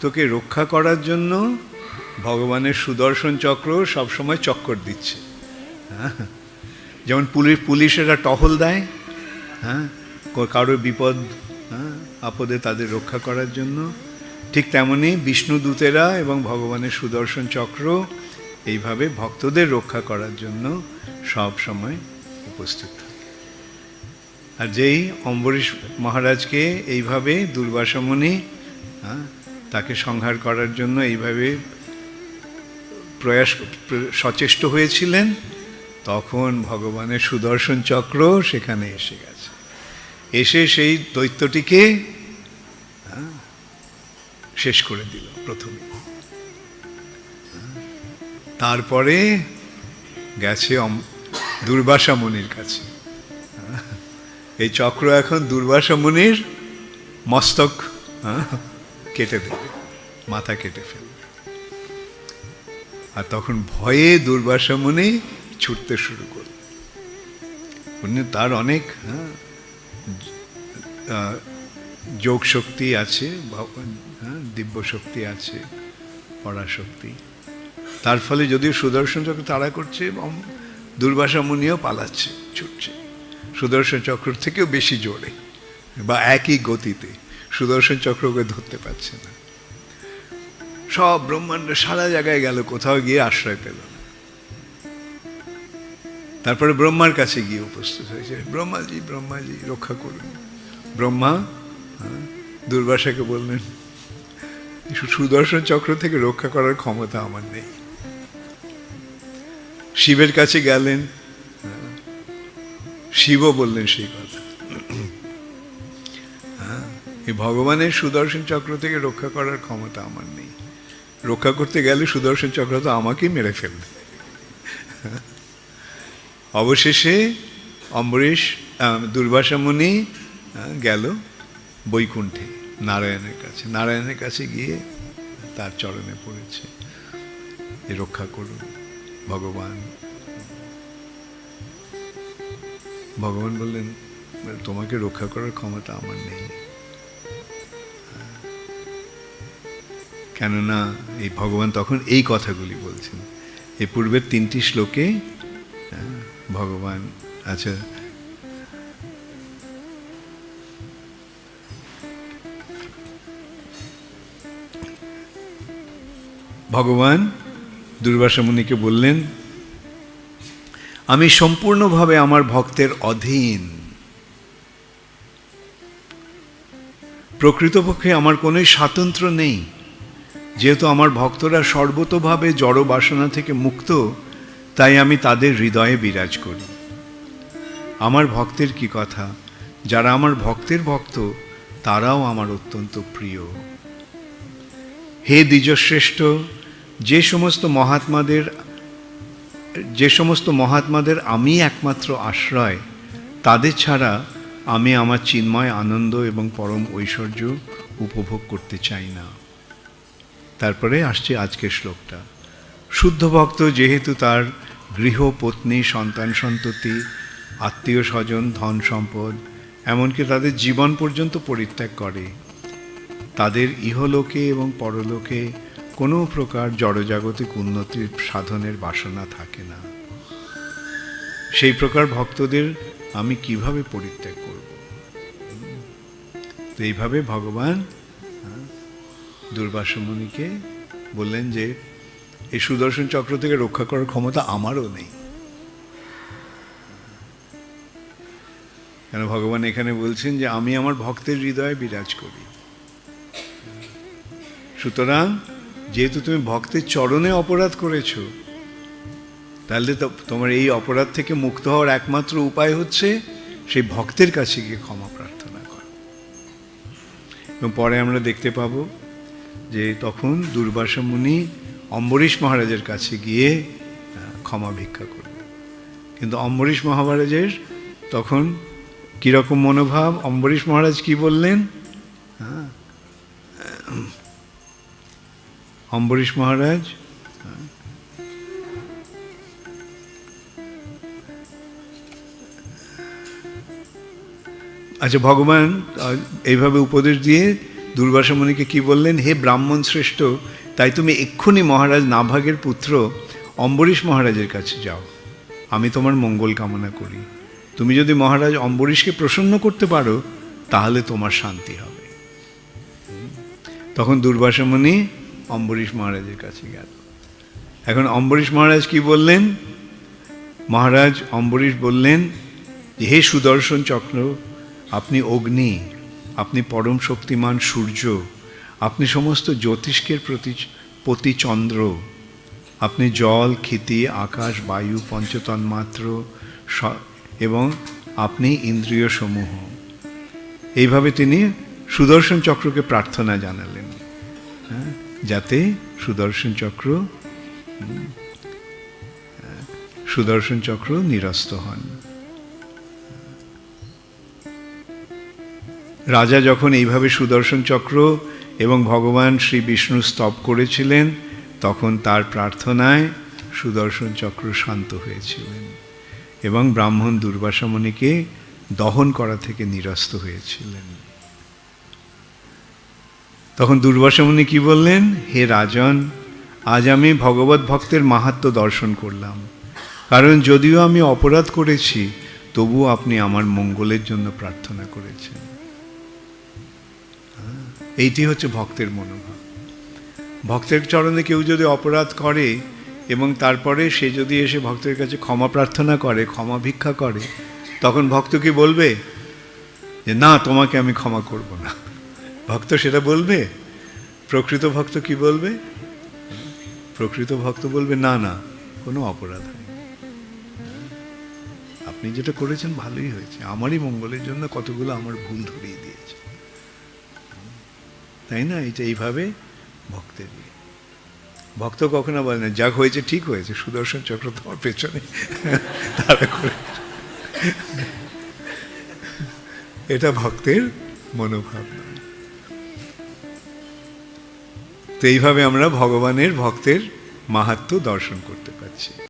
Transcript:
তোকে রক্ষা করার জন্য ভগবানের সুদর্শন চক্র সবসময় চক্কর দিচ্ছে। হ্যাঁ? যেমন পুলিশ পুলিশেরা টহল দেয় হ্যাঁ? কারোর বিপদ হ্যাঁ? আপদে তাদের রক্ষা করার জন্য। ঠিক তেমনি বিষ্ণু দূতেরা এবং ভগবানের সুদর্শন চক্র এইভাবে ভক্তদের রক্ষা করার জন্য সব সময় উপস্থিত থাকে। আর যেই অম্বরীশ মহারাজকে এইভাবে দুর্বাসমণি হ্যাঁ, তাকে সংহার করার জন্য এইভাবে প্রয়াস সচেষ্ট হয়েছিলেন তখন ভগবানের সুদর্শন চক্র সেখানে এসে গেছে। এসে সেই দৈত্যটিকে হ্যাঁ, শেষ করে দিল প্রথমে। তারপরে গেছে দুর্বাসা মুনির কাছে। হ্যাঁ, এই চক্র এখন দুর্বাসা মুনির মস্তক হ্যাঁ, কেটে দেবে মাথা কেটে ফেলবে। আর তখন ভয়ে দুর্বাসা মুনি ছুটতে শুরু করল উনি তার অনেক হ্যাঁ, যোগ শক্তি আছে হ্যাঁ, দিব্য শক্তি আছে পরাশক্তি তার ফলে যদিও সুদর্শন চক্র তাড়া করছে এবং দুর্বাসা মুনিও পালাচ্ছে ছুটছে। সুদর্শন চক্র থেকেও বেশি জোরে বা একই গতিতে। সুদর্শন চক্রকে ধরতে পারছে না। সব ব্রহ্মাণ্ড সারা জায়গায় গেল কোথাও গিয়ে আশ্রয় পেল না। তারপরে ব্রহ্মার কাছে গিয়ে উপস্থিত হয়েছে। ব্রহ্মাজি ব্রহ্মাজি রক্ষা করুন। ব্রহ্মা হ্যাঁ, দুর্বাসাকে বললেন সুদর্শন চক্র থেকে রক্ষা করার ক্ষমতা আমার নেই। শিবের কাছে গেলেন হ্যাঁ, শিবও বললেন সেই কথা। এই ভগবানের সুদর্শন চক্র থেকে রক্ষা করার ক্ষমতা আমার নেই। রক্ষা করতে গেলে সুদর্শন চক্র তো আমাকেই মেরে ফেলবে। অবশেষে অম্বরীশ দুর্বাসা মুনি গেল বৈকুণ্ঠে, নারায়ণের কাছে। নারায়ণের কাছে গিয়ে তার চরণে পড়েছে যে রক্ষা করুন ভগবান। ভগবান বললেন, তোমাকে রক্ষা করার ক্ষমতা আমার নেই। কেননা এই ভগবান তখন এই কথাগুলি বলছেন। এই পূর্বের তিনটি শ্লোকে ভগবান আচ্ছা। ভগবান দুর্বাসা মুনিকে বললেন, আমি সম্পূর্ণভাবে আমার ভক্তের অধীন। প্রকৃতপক্ষে আমার কোনো স্বাতন্ত্র্য নেই। যেহেতু আমার ভক্তরা সর্বতোভাবে জড় বাসনা থেকে মুক্ত, তাই আমি তাদের হৃদয়ে বিরাজ করি। আমার ভক্তের কি কথা? যারা আমার ভক্তের ভক্ত, তারাও আমার অত্যন্ত প্রিয়। হে দ্বিজশ্রেষ্ঠ, যে সমস্ত মহাত্মাদের, যে সমস্ত মহাত্মাদের আমি একমাত্র আশ্রয়, তাদের ছাড়া আমি আমার চিন্ময় আনন্দ এবং পরম ঐশ্বর্য উপভোগ করতে চাই না। তারপরে আসছে আজকের শ্লোকটা। শুদ্ধ ভক্ত যেহেতু তার গৃহ, পত্নী, সন্তান, সন্ততি, আত্মীয় স্বজন, ধন সম্পদ, এমনকি তাদের জীবন পর্যন্ত পরিত্যাগ করে। তাদের ইহলোকে এবং পরলোকে কোনো প্রকার জড়জাগতিক উন্নতির সাধনের বাসনা থাকে না। সেই প্রকার ভক্তদের আমি কীভাবে পরিত্যাগ করব? তো এইভাবে ভগবান দুর্বাসা মুনিকে বললেন যে, এই সুদর্শন চক্র থেকে রক্ষা করার ক্ষমতা আমারও নেই। কেন ভগবান এখানে বলছেন যে, আমি আমার ভক্তের হৃদয়ে বিরাজ করি। সুতরাং, যেহেতু তুমি ভক্তের চরণে অপরাধ করেছ, তাহলে তোমার এই অপরাধ থেকে মুক্ত হওয়ার একমাত্র উপায় হচ্ছে সেই ভক্তের কাছে গিয়ে ক্ষমা প্রার্থনা করা। এবং পরে আমরা দেখতে পাবো যে তখন দুর্বাসা মুনি অম্বরীশ মহারাজের কাছে গিয়ে ক্ষমা ভিক্ষা করবে কিন্তু অম্বরীশ মহারাজের তখন কীরকম মনোভাব? অম্বরীশ মহারাজ কি বললেন? হ্যাঁ অম্বরীশ মহারাজ আচ্ছা ভগবান এইভাবে উপদেশ দিয়ে দুর্বাসা মুনিকে কি বললেন? হে ব্রাহ্মণ শ্রেষ্ঠ তাই তুমি এক্ষুনি মহারাজ নাভাগের পুত্র অম্বরীশ মহারাজের কাছে যাও। আমি তোমার মঙ্গল কামনা করি। তুমি যদি মহারাজ অম্বরীশকে প্রসন্ন করতে পারো তাহলে তোমার শান্তি হবে। তখন দুর্বাসা মুনি অম্বরীশ মহারাজের কাছে গেল। এখন অম্বরীশ মহারাজ কি বললেন? মহারাজ অম্বরীশ বললেন যে, হে সুদর্শন চক্র আপনি অগ্নি আপনি পরম শক্তিমান সূর্য আপনি সমস্ত জ্যোতিষ্কের প্রতি প্রতি চন্দ্র আপনি জল ক্ষিতি আকাশ বায়ু পঞ্চতন্মাত্র এবং আপনি ইন্দ্রিয় সমূহ এইভাবে তিনি সুদর্শন চক্রকে প্রার্থনা জানালেন হ্যাঁ, যাতে সুদর্শন চক্র হ্যাঁ, সুদর্শন চক্র নিরস্ত হন। রাজা যখন এইভাবে সুদর্শন চক্র এবং ভগবান শ্রী বিষ্ণু স্তব করেছিলেন, তখন তার প্রার্থনায় সুদর্শন চক্র শান্ত হয়েছিলেন এবং ব্রাহ্মণ দুর্বাসা মুনিকে দহন করা থেকে নিরস্ত হয়েছিলেন। তখন দুর্বাসা মুনি কি বললেন? হে রাজন, আজ আমি ভগবত ভক্তের মাহাত্ম দর্শন করলাম। কারণ যদিও আমি অপরাধ করেছি, তবুও আপনি আমার মঙ্গলের জন্য প্রার্থনা করেছেন। এইটি হচ্ছে ভক্তের মনোভাব। ভক্তের চরণে কেউ যদি অপরাধ করে এবং তারপরে সে যদি এসে ভক্তের কাছে ক্ষমা প্রার্থনা করে, ক্ষমা ভিক্ষা করে, তখন ভক্ত কি বলবে? যে না, তোমাকে আমি ক্ষমা করব না। ভক্ত সেটা বলবে? প্রকৃত ভক্ত কি বলবে? প্রকৃত ভক্ত বলবে, না না, কোনো অপরাধ হয়নি আপনি যেটা করেছেন ভালোই হয়েছে। আমারই মঙ্গলের জন্য কতগুলো আমার ভুল ধরিয়ে দিয়েছে। তাই না? এটা এইভাবে ভক্তের ইয়ে। ভক্ত কখনো বলে না যা হয়েছে, ঠিক হয়েছে, সুদর্শন চক্র তোমার পেছনে। তারা করে। এটা ভক্তের মনোভাব তো এইভাবে আমরা ভগবানের ভক্তের মাহাত্ম্য দর্শন করতে পারছি।